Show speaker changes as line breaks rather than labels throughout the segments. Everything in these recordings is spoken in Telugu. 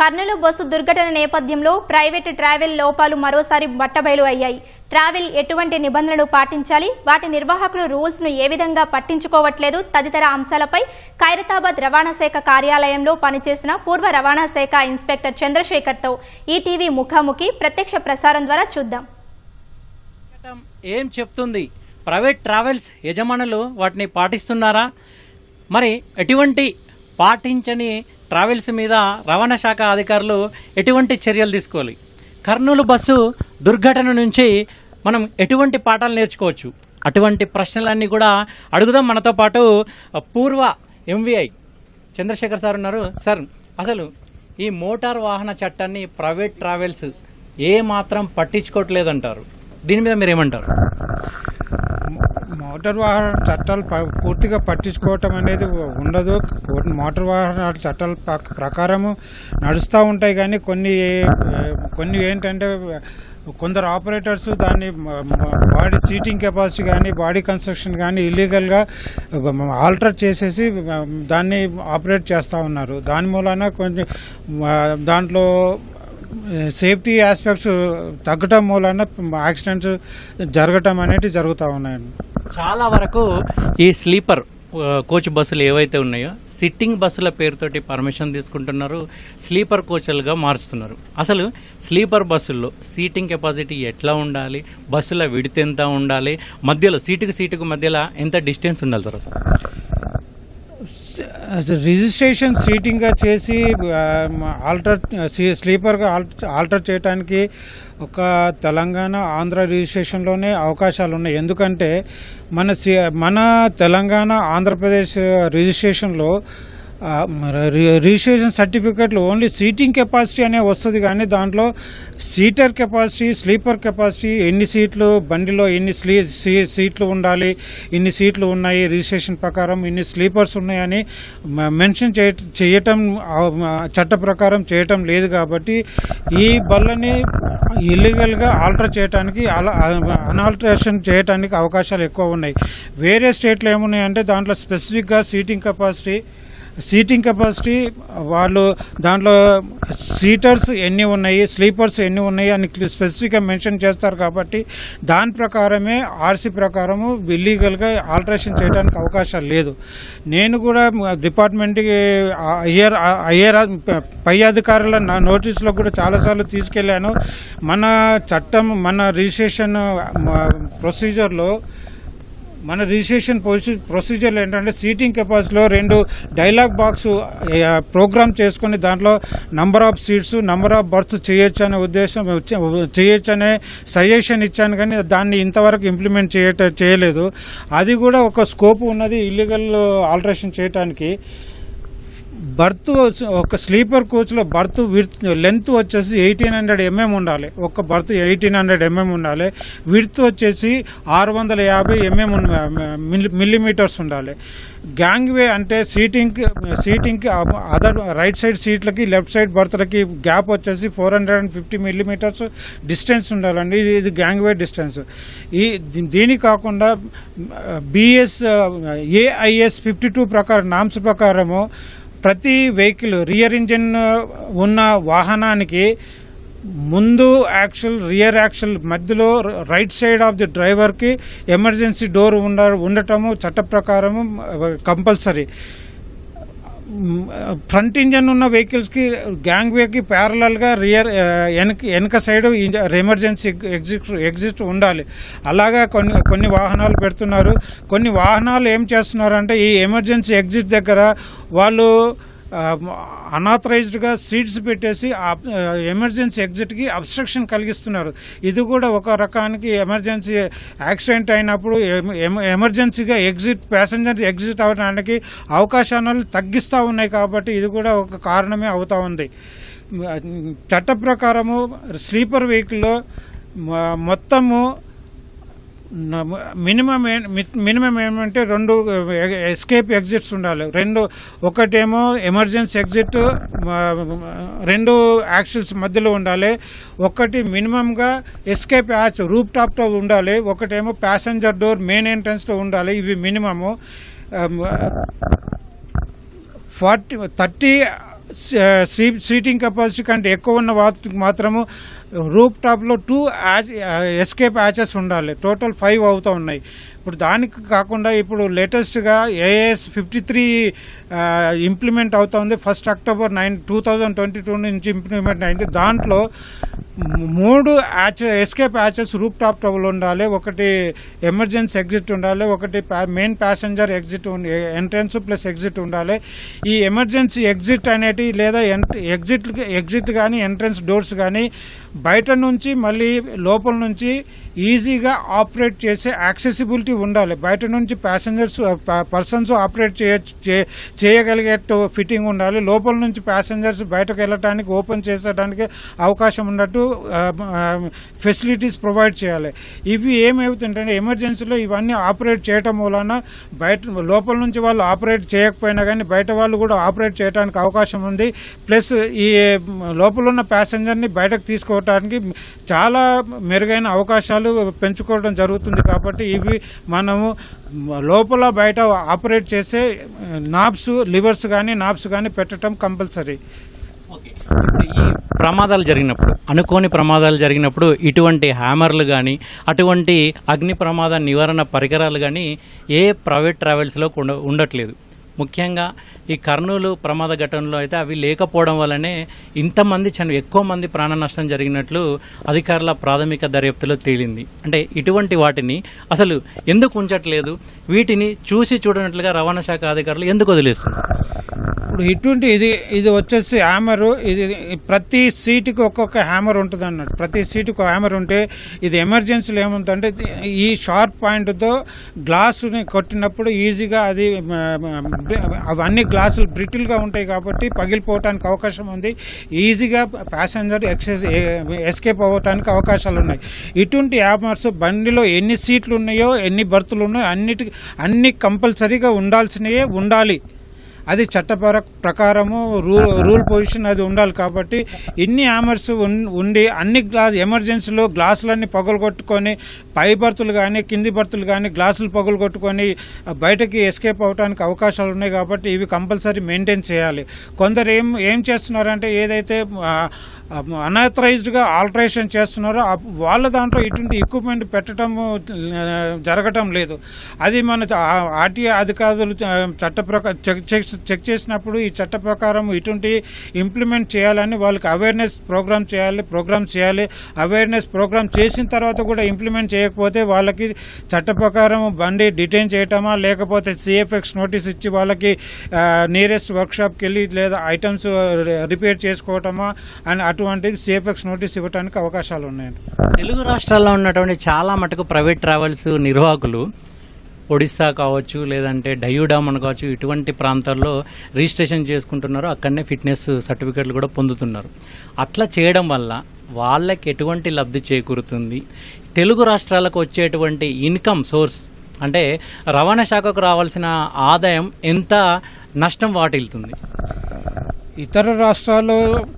కర్నూలు బస్సు దుర్ఘటన నేపథ్యంలో ప్రైవేటు ట్రావెల్ లోపాలు మరోసారి బట్టబయలు అయ్యాయి. ట్రావెల్ ఎటువంటి నిబంధనలు పాటించాలి? వాటి నిర్వాహకులు రూల్స్ను ఏ విధంగా పట్టించుకోవట్లేదు? తదితర అంశాలపై ఖైరతాబాద్ రవాణా శాఖ కార్యాలయంలో పనిచేసిన పూర్వ రవాణా శాఖ ఇన్స్పెక్టర్ చంద్రశేఖర్తో ఈటీవీ ముఖాముఖి ప్రత్యక్ష ప్రసారం ద్వారా చూద్దాం.
ఏం చెప్తుంది? ప్రైవేట్ ట్రావెల్స్ యజమానులు వాటిని పాటిస్తున్నారా? మరి ఎటువంటి పాటించని ట్రావెల్స్ మీద రవాణా శాఖ అధికారులు ఎటువంటి చర్యలు తీసుకోవాలి? కర్నూలు బస్సు దుర్ఘటన నుంచి మనం ఎటువంటి పాఠాలు నేర్చుకోవచ్చు? అటువంటి ప్రశ్నలన్నీ కూడా అడుగుదాం. మనతో పాటు పూర్వ ఎంవిఐ చంద్రశేఖర్ సార్ ఉన్నారు. సార్ అసలు ఈ మోటార్ వాహన చట్టాన్ని ప్రైవేట్ ట్రావెల్స్ ఏ మాత్రం పట్టించుకోవట్లేదంటారు? దీని మీద మీరు ఏమంటారు
మోటార్ వాహన చట్టాలు ప- పూర్తిగా పట్టించుకోవటం అనేది ఉండదు. మోటార్ వాహన చట్టాల ప్రకారము నడుస్తూ ఉంటాయి కానీ కొన్ని కొన్ని ఏంటంటే కొందరు ఆపరేటర్స్ దాన్ని బాడీ సీటింగ్ కెపాసిటీ కానీ బాడీ కన్స్ట్రక్షన్ కానీ ఇల్లీగల్గా ఆల్టర్ చేసేసి దాన్ని ఆపరేట్ చేస్తూ ఉన్నారు. దాని మూలాన కొంచెం దాంట్లో సేఫ్టీ ఆస్పెక్ట్స్ తగ్గటం మూలాన యాక్సిడెంట్స్ జరగటం అనేది జరుగుతూ ఉన్నాయండి.
చాలా వరకు ఈ స్లీపర్ కోచ్ బస్సులు ఏవైతే ఉన్నాయో సిట్టింగ్ బస్సుల పేరుతోటి పర్మిషన్ తీసుకుంటున్నారు స్లీపర్ కోచ్లుగా మార్చుతున్నారు. అసలు స్లీపర్ బస్సుల్లో సీటింగ్ కెపాసిటీ ఎట్లా ఉండాలి బస్సుల విడితే ఎంత ఉండాలి మధ్యలో సీటుకు సీటుకు మధ్యలో ఎంత డిస్టెన్స్ ఉండాలి సార్ అసలు?
రిజిస్ట్రేషన్ సీటింగ్గా చేసి ఆల్టర్ స్లీపర్గా ఆల్టర్ చేయడానికి ఒక తెలంగాణ ఆంధ్ర రిజిస్ట్రేషన్లోనే అవకాశాలు ఉన్నాయి ఎందుకంటే మన సి- మన తెలంగాణ ఆంధ్రప్రదేశ్ రిజిస్ట్రేషన్లో రిజిస్ట్రేషన్ సర్టిఫికెట్లు ఓన్లీ సీటింగ్ కెపాసిటీ అనే వస్తుంది కానీ దాంట్లో సీటర్ కెపాసిటీ స్లీపర్ కెపాసిటీ ఎన్ని సీట్లు బండిలో ఎన్ని స్లీ సీ- సీట్లు ఉండాలి ఇన్ని సీట్లు ఉన్నాయి రిజిస్ట్రేషన్ ప్రకారం ఇన్ని స్లీపర్స్ ఉన్నాయని మెన్షన్ చేయ చేయటం చట్ట ప్రకారం చేయటం లేదు కాబట్టి ఈ బళ్ళని ఇల్లీగల్గా ఆల్టర్ చేయడానికి అలా అనాల్టరేషన్ చేయడానికి అవకాశాలు ఎక్కువ ఉన్నాయి. వేరే స్టేట్లో ఏమున్నాయంటే దాంట్లో స్పెసిఫిక్గా సీటింగ్ కెపాసిటీ సీటింగ్ కెపాసిటీ వాళ్ళు దాంట్లో సీటర్స్ ఎన్ని ఉన్నాయి స్లీపర్స్ ఎన్ని ఉన్నాయి అని స్పెసిఫిక్గా మెన్షన్ చేస్తారు కాబట్టి దాని ప్రకారమే ఆర్సీ ప్రకారము ఇల్లీగల్గా ఆల్టరేషన్ చేయడానికి అవకాశాలు లేదు. నేను కూడా డిపార్ట్మెంట్కి అయ్యర్ అయ్యర్ పై అధికారుల నా నోటీసులో కూడా చాలాసార్లు తీసుకెళ్ళాను. మన చట్టం మన రిజిస్ట్రేషన్ ప్రొసీజర్లో మన రిజిస్ట్రేషన్ ప్రొసీజర్లు ఏంటంటే సీటింగ్ కెపాసిటీలో రెండు డైలాగ్ బాక్స్ ప్రోగ్రామ్ చేసుకొని దాంట్లో number of seats number of berths చేయొచ్చు అనే ఉద్దేశం చేయొచ్చు అనే సజెషన్ ఇచ్చాను కానీ దాన్ని ఇంతవరకు ఇంప్లిమెంట్ చేయట చేయలేదు. అది కూడా ఒక స్కోప్ ఉన్నది ఇల్లీగల్ ఆల్టరేషన్ చేయడానికి బర్త్ ఒక స్లీపర్ కోచ్లో బర్త్ విడ్త్ లెంత్ వచ్చేసి ఎయిటీన్ హండ్రెడ్ ఎంఎం ఉండాలి. ఒక బర్త్ ఎయిటీన్ హండ్రెడ్ ఎంఎం ఉండాలి. విడ్త్ వచ్చేసి ఆరు వందల యాభై ఎంఎం మిల్లీమీటర్స్ ఉండాలి. గ్యాంగ్ వే అంటే సీటింగ్ సీటింగ్కి అదర్ రైట్ సైడ్ సీట్లకి లెఫ్ట్ సైడ్ బర్త్లకి గ్యాప్ వచ్చేసి four hundred and fifty millimetres distance ఉండాలండి. ఇది ఇది గ్యాంగ్ వే డిస్టెన్స్. ఈ దీ- దీని కాకుండా బిఎస్ ఏఐఎస్ ఫిఫ్టీ టూ ప్రకారం నామ్స్ ప్రకారము ప్రతి వెహికల్ రియర్ ఇంజిన్ ఉన్న వాహనానికి ముందు యాక్చువల్ రియర్ యాక్చువల్ మధ్యలో రైట్ సైడ్ ఆఫ్ ది డ్రైవర్కి ఎమర్జెన్సీ డోర్ ఉండ ఉండటము చట్ట ప్రకారము కంపల్సరీ. ఫ్రంట్ ఇంజన్ ఉన్న వెహికల్స్కి గ్యాంగ్ వేకి ప్యారలల్గా రియర్ వెనక వెనక సైడ్ ఎమర్జెన్సీ ఎగ్జిట్ ఎగ్జిట్ ఉండాలి. అలాగా కొన్ని కొన్ని వాహనాలు పెడుతున్నారు. కొన్ని వాహనాలు ఏం చేస్తున్నారంటే ఈ ఎమర్జెన్సీ ఎగ్జిట్ దగ్గర వాళ్ళు అనాథరైజ్డ్గా సీట్స్ పెట్టేసి ఎమర్జెన్సీ ఎగ్జిట్కి అబ్స్ట్రక్షన్ కలిగిస్తున్నారు. ఇది కూడా ఒక రకానికి ఎమర్జెన్సీ యాక్సిడెంట్ అయినప్పుడు ఎమర్జెన్సీగా ఎగ్జిట్ ప్యాసింజర్స్ ఎగ్జిట్ అవడానికి అవకాశాలను తగ్గిస్తూ ఉన్నాయి కాబట్టి ఇది కూడా ఒక కారణమే అవుతూ ఉంది. చట్ట ప్రకారము స్లీపర్ వెహికల్లో మొత్తము మినిమం మి- మినిమం ఏమంటే రెండు ఎస్కేప్ ఎగ్జిట్స్ ఉండాలి. రెండు ఒకటేమో ఎమర్జెన్సీ ఎగ్జిట్ రెండు యాక్సిల్స్ మధ్యలో ఉండాలి. ఒకటి మినిమంగా ఎస్కేప్ యాచ్ రూప్ టాప్తో ఉండాలి. ఒకటేమో ప్యాసింజర్ డోర్ మెయిన్ ఎంట్రన్స్లో ఉండాలి. ఇవి minimum. Forty thirty seating capacity కంటే ఎక్కువ ఉన్న వాటికి మాత్రము రూప్ టాప్లో టూ ఎస్కేప్ యాచెస్ ఉండాలి. టోటల్ ఫైవ్ అవుతూ ఉన్నాయి. ఇప్పుడు దానికి కాకుండా ఇప్పుడు లేటెస్ట్గా ఏఎస్ ఫిఫ్టీ త్రీ ఇంప్లిమెంట్ అవుతా ఉంది. First October nine two thousand twenty two నుంచి ఇంప్లిమెంట్ అయింది. దాంట్లో మూడు hatch escape hatches roof top టబుల్ ఉండాలి. ఒకటి ఎమర్జెన్సీ ఎగ్జిట్ ఉండాలి. ఒకటి main passenger exit entrance plus exit ఉండాలి. ఈ ఎమర్జెన్సీ ఎగ్జిట్ అనేటి లేదా ఎగ్జిట్ ఎగ్జిట్ కానీ ఎంట్రన్స్ డోర్స్ కానీ బయట నుంచి మళ్ళీ లోపల నుంచి ఈజీగా ఆపరేట్ చేసే యాక్సెసిబిలిటీ ఉండాలి. బయట నుంచి ప్యాసింజర్స్ పర్సన్స్ ఆపరేట్ చేయ చేయగలిగేట్టు ఫిట్టింగ్ ఉండాలి. లోపల నుంచి ప్యాసింజర్స్ బయటకు వెళ్ళటానికి ఓపెన్ చేసేటానికి అవకాశం ఉన్నట్టు ఫెసిలిటీస్ ప్రొవైడ్ చేయాలి. ఇవి ఏమవుతుంటే ఎమర్జెన్సీలో ఇవన్నీ ఆపరేట్ చేయటం వలన బయట లోపల నుంచి వాళ్ళు ఆపరేట్ చేయకపోయినా కానీ బయట వాళ్ళు కూడా ఆపరేట్ చేయడానికి అవకాశం ఉంది. ప్లస్ ఈ లోపల ఉన్న ప్యాసింజర్ని బయటకు తీసుకోవటానికి చాలా మెరుగైన అవకాశాలు పెంచుకోవడం జరుగుతుంది కాబట్టి ఇవి మనము లోపల బయట ఆపరేట్ చేసే నాబ్స్ లివర్స్ కానీ నాబ్స్ కానీ పెట్టడం కంపల్సరీ.
ఈ ప్రమాదాలు జరిగినప్పుడు అనుకోని ప్రమాదాలు జరిగినప్పుడు ఇటువంటి హ్యామర్లు కానీ అటువంటి అగ్ని ప్రమాద నివారణ పరికరాలు కానీ ఏ ప్రైవేట్ ట్రావెల్స్లో ఉండ ఉండట్లేదు. ముఖ్యంగా ఈ కర్నూలు ప్రమాద ఘటనలో అయితే అవి లేకపోవడం వల్లనే ఇంతమంది చని ఎక్కువ మంది ప్రాణ నష్టం జరిగినట్లు అధికారుల ప్రాథమిక దర్యాప్తులో తేలింది. అంటే ఇటువంటి వాటిని అసలు ఎందుకు ఉంచట్లేదు? వీటిని చూసి చూడనట్లుగా రవాణా శాఖ అధికారులు ఎందుకు వదిలేస్తున్నారు?
ఇప్పుడు ఇటువంటి ఇది ఇది వచ్చేసి హ్యామరు ఇది ప్రతి సీటుకి ఒక్కొక్క హ్యామర్ ఉంటుంది అన్నట్టు ప్రతి సీటుకి హ్యామర్ ఉంటే ఇది ఎమర్జెన్సీలో ఏముందంటే ఈ షార్ప్ పాయింట్తో గ్లాసుని కొట్టినప్పుడు ఈజీగా అది అవన్నీ గ్లాసులు బ్రిటిల్గా ఉంటాయి కాబట్టి పగిలిపోవటానికి అవకాశం ఉంది. ఈజీగా ప్యాసింజర్ ఎక్సెస్ ఎస్కేప్ అవ్వటానికి అవకాశాలు ఉన్నాయి ఇటువంటి యామర్స్ బండిలో ఎన్ని సీట్లు ఉన్నాయో ఎన్ని బర్తులు ఉన్నాయో అన్నిటి అన్ని కంపల్సరీగా ఉండాల్సినవే ఉండాలి. అది చట్టపర ప్రకారము రూల్ రూల్ పొజిషన్ అది ఉండాలి కాబట్టి ఇన్ని హ్యామర్స్ ఉండి అన్ని గ్లాస్ ఎమర్జెన్సీలో గ్లాసులన్నీ పగలగొట్టుకొని పై బర్తులు కానీ కింది బర్తులు కానీ గ్లాసులు పగలగొట్టుకొని బయటకి ఎస్కేప్ అవడానికి అవకాశాలు ఉన్నాయి కాబట్టి ఇవి కంపల్సరీ మెయింటైన్ చేయాలి. కొందరు ఏం ఏం చేస్తున్నారంటే ఏదైతే అన్ఆథరైజ్డ్గా ఆల్టరేషన్ చేస్తున్నారో. వాళ్ళ దాంట్లో ఇటువంటి ఎక్విప్మెంట్ పెట్టడం జరగటం లేదు. అది మన ఆర్టీఏ అధికారులు చట్ట ప్రకారం చెక్ చెక్- చేసినప్పుడు ఈ చట్ట ప్రకారం ఇటువంటి ఇంప్లిమెంట్ చేయాలని వాళ్ళకి అవేర్నెస్ ప్రోగ్రామ్ చేయాలి ప్రోగ్రామ్ చేయాలి. అవేర్నెస్ ప్రోగ్రామ్ చేసిన తర్వాత కూడా ఇంప్లిమెంట్ చేయకపోతే వాళ్ళకి చట్ట ప్రకారం బండి డిటైన్ చేయటమా లేకపోతే సిఎఫ్ఎక్స్ నోటీస్ ఇచ్చి వాళ్ళకి నియరెస్ట్ వర్క్షాప్కి వెళ్ళి లేదా ఐటమ్స్ రిపేర్ చేసుకోవటమా అండ్ అటువంటిది సిఎఫ్ఎక్స్ నోటీస్ ఇవ్వడానికి అవకాశాలు ఉన్నాయండి.
తెలుగు రాష్ట్రాల్లో ఉన్నటువంటి చాలా మటుకు ప్రైవేట్ ట్రావెల్స్ నిర్వాహకులు ఒడిస్సా కావచ్చు లేదంటే డయూడామ్ అని కావచ్చు ఇటువంటి ప్రాంతాల్లో రిజిస్ట్రేషన్ చేసుకుంటున్నారు. అక్కడనే ఫిట్నెస్ సర్టిఫికెట్లు కూడా పొందుతున్నారు. అట్లా చేయడం వల్ల వాళ్ళకి ఎటువంటి లబ్ధి చేకూరుతుంది? తెలుగు రాష్ట్రాలకు వచ్చేటువంటి ఇన్కమ్ సోర్స్ అంటే రవాణా శాఖకు రావాల్సిన ఆదాయం ఎంత నష్టం వాటిల్తుంది
ఇతర రాష్ట్రాలు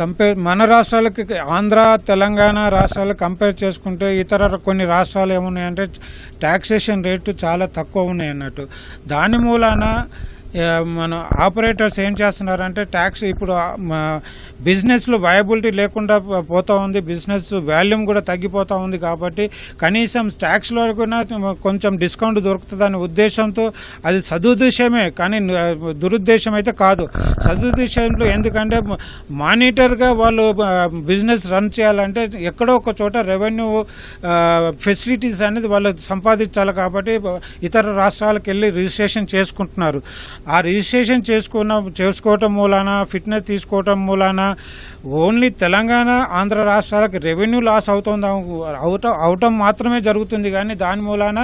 కంపేర్ మన రాష్ట్రాలకి ఆంధ్ర తెలంగాణ రాష్ట్రాలు కంపేర్ చేసుకుంటే ఇతర కొన్ని రాష్ట్రాలు ఏమున్నాయంటే ట్యాక్సేషన్ రేటు చాలా తక్కువ ఉన్నాయి అన్నట్టు. దాని మూలాన మన ఆపరేటర్స్ ఏం చేస్తున్నారంటే ట్యాక్స్ ఇప్పుడు బిజినెస్లో వయబిలిటీ లేకుండా పోతూ ఉంది బిజినెస్ వాల్యూమ్ కూడా తగ్గిపోతూ ఉంది కాబట్టి కనీసం ట్యాక్స్లో కూడా కొంచెం డిస్కౌంట్ దొరుకుతుందనే ఉద్దేశంతో అది సదుద్దేశమే కానీ దురుద్దేశం అయితే కాదు. సదుద్దేశంలో ఎందుకంటే మానిటర్గా వాళ్ళు బిజినెస్ రన్ చేయాలంటే ఎక్కడో ఒక చోట రెవెన్యూ ఫెసిలిటీస్ అనేది వాళ్ళు సంపాదించాలి కాబట్టి ఇతర రాష్ట్రాలకు వెళ్ళి రిజిస్ట్రేషన్ చేసుకుంటున్నారు. ఆ రిజిస్ట్రేషన్ చేసుకున్న చేసుకోవటం మూలాన ఫిట్నెస్ తీసుకోవటం మూలాన ఓన్లీ తెలంగాణ ఆంధ్ర రాష్ట్రాలకు రెవెన్యూ లాస్ అవుతుంది అవటం అవటం మాత్రమే జరుగుతుంది. కానీ దాని మూలాన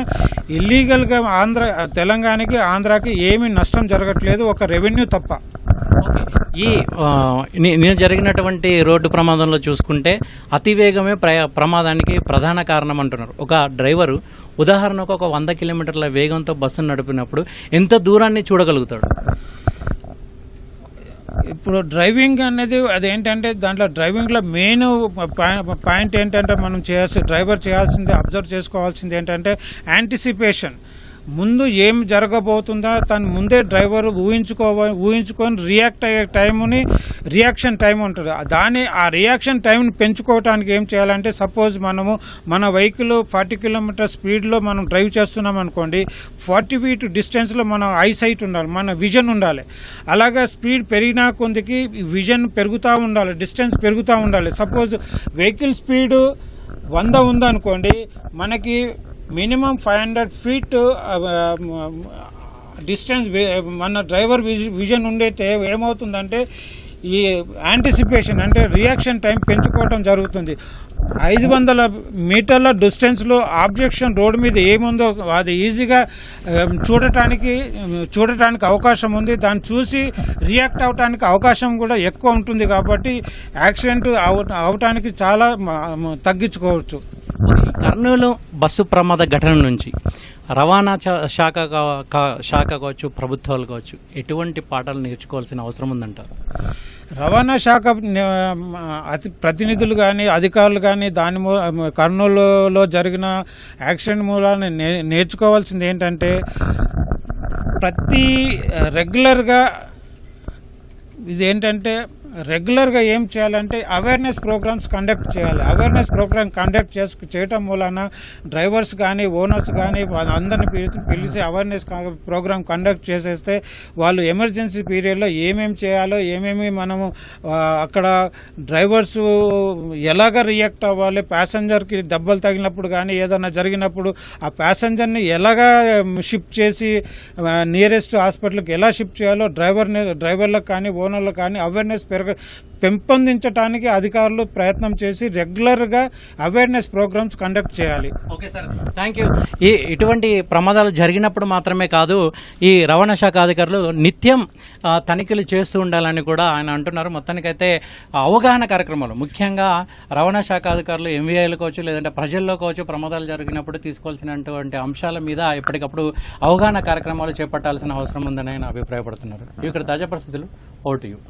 ఇల్లీగల్గా ఆంధ్ర తెలంగాణకి ఆంధ్రాకి ఏమీ నష్టం జరగట్లేదు. ఒక రెవెన్యూ తప్ప.
ఈ నేను జరిగినటువంటి రోడ్డు ప్రమాదంలో చూసుకుంటే అతివేగమే ప్ర ప్రమాదానికి ప్రధాన కారణం అంటున్నారు. ఒక డ్రైవరు ఉదాహరణకు ఒక వంద కిలోమీటర్ల వేగంతో బస్సును నడిపినప్పుడు ఎంత దూరాన్ని చూడగలుగుతాడు?
ఇప్పుడు డ్రైవింగ్ అనేది అదేంటంటే దాంట్లో డ్రైవింగ్లో మెయిన్ పాయింట్ ఏంటంటే మనం చేయాల్సి డ్రైవర్ చేయాల్సింది అబ్జర్వ్ చేసుకోవాల్సింది ఏంటంటే యాంటిసిపేషన్. ముందు ఏం జరగబోతుందో తను ముందే డ్రైవర్ ఊహించుకో ఊహించుకొని రియాక్ట్ అయ్యే టైముని రియాక్షన్ టైం ఉంటుంది. దాని ఆ రియాక్షన్ టైంని పెంచుకోవడానికి ఏం చేయాలంటే సపోజ్ మనము మన వెహికల్ ఫార్టీ కిలోమీటర్ స్పీడ్లో మనం డ్రైవ్ చేస్తున్నాం అనుకోండి ఫార్టీ ఫీట్ డిస్టెన్స్లో మన ఐ సైట్ ఉండాలి మన విజన్ ఉండాలి. అలాగా స్పీడ్ పెరిగినా కొందికి విజన్ పెరుగుతూ ఉండాలి డిస్టెన్స్ పెరుగుతూ ఉండాలి. సపోజ్ వెహికల్ స్పీడు వంద ఉందనుకోండి మనకి minimum five hundred feet distance మన డ్రైవర్ విజన్ ఉండైతే ఏమవుతుందంటే ఈ యాంటిసిపేషన్ అంటే రియాక్షన్ టైం పెంచుకోవడం జరుగుతుంది. ఐదు వందల మీటర్ల డిస్టెన్స్లో ఆబ్జెక్షన్ రోడ్డు మీద ఏముందో అది ఈజీగా um, చూడటానికి um, చూడటానికి అవకాశం ఉంది. దాన్ని చూసి రియాక్ట్ అవటానికి అవకాశం కూడా ఎక్కువ ఉంటుంది కాబట్టి యాక్సిడెంట్ అవ అవటానికి చాలా తగ్గించుకోవచ్చు.
కర్నూలు బస్సు ప్రమాద ఘటన నుంచి రవాణా శాఖ శాఖ కావచ్చు ప్రభుత్వాలు కావచ్చు ఎటువంటి పాఠాలు నేర్చుకోవాల్సిన అవసరం ఉందంటారు
రవాణా శాఖ అతి ప్రతినిధులు కానీ అధికారులు కానీ దాని కర్నూలులో జరిగిన యాక్సిడెంట్ మూలాన్ని నేర్చుకోవాల్సింది ఏంటంటే ప్రతి రెగ్యులర్గా ఇది ఏంటంటే రెగ్యులర్గా ఏం చేయాలంటే అవేర్నెస్ ప్రోగ్రామ్స్ కండక్ట్ చేయాలి. అవేర్నెస్ ప్రోగ్రామ్ కండక్ట్ చేసు చేయటం మూలన డ్రైవర్స్ కానీ ఓనర్స్ కానీ అందరిని పిలిచి పిలిచి అవేర్నెస్ ప్రోగ్రామ్ కండక్ట్ చేసేస్తే వాళ్ళు ఎమర్జెన్సీ పీరియడ్లో ఏమేమి చేయాలో ఏమేమి మనము అక్కడ డ్రైవర్స్ ఎలాగ రియాక్ట్ అవ్వాలి ప్యాసింజర్కి దెబ్బలు తగిలినప్పుడు కానీ ఏదైనా జరిగినప్పుడు ఆ ప్యాసింజర్ని ఎలాగా షిఫ్ట్ చేసి నియరెస్ట్ హాస్పిటల్కి ఎలా షిఫ్ట్ చేయాలో డ్రైవర్ని డ్రైవర్లకు కానీ ఓనర్లకు కానీ అవేర్నెస్ పెరగ పెంపొందించడానికి అధికారులు ప్రయత్నం చేసి రెగ్యులర్గా అవేర్నెస్ ప్రోగ్రామ్స్ కండక్ట్ చేయాలి.
Okay sir. Thank you. ఈ ఇటువంటి ప్రమాదాలు జరిగినప్పుడు మాత్రమే కాదు ఈ రవాణా శాఖ అధికారులు నిత్యం తనిఖీలు చేస్తూ ఉండాలని కూడా ఆయన అంటున్నారు. మొత్తానికైతే అవగాహన కార్యక్రమాలు ముఖ్యంగా రవాణా శాఖ అధికారులు ఎంవీఐలు కావచ్చు లేదంటే ప్రజల్లో కావచ్చు ప్రమాదాలు జరిగినప్పుడు తీసుకోవాల్సినటువంటి అంశాల మీద ఎప్పటికప్పుడు అవగాహన కార్యక్రమాలు చేపట్టాల్సిన అవసరం ఉందని ఆయన అభిప్రాయపడుతున్నారు. ఇక్కడ తాజా పరిస్థితులు. ఓటు యూ.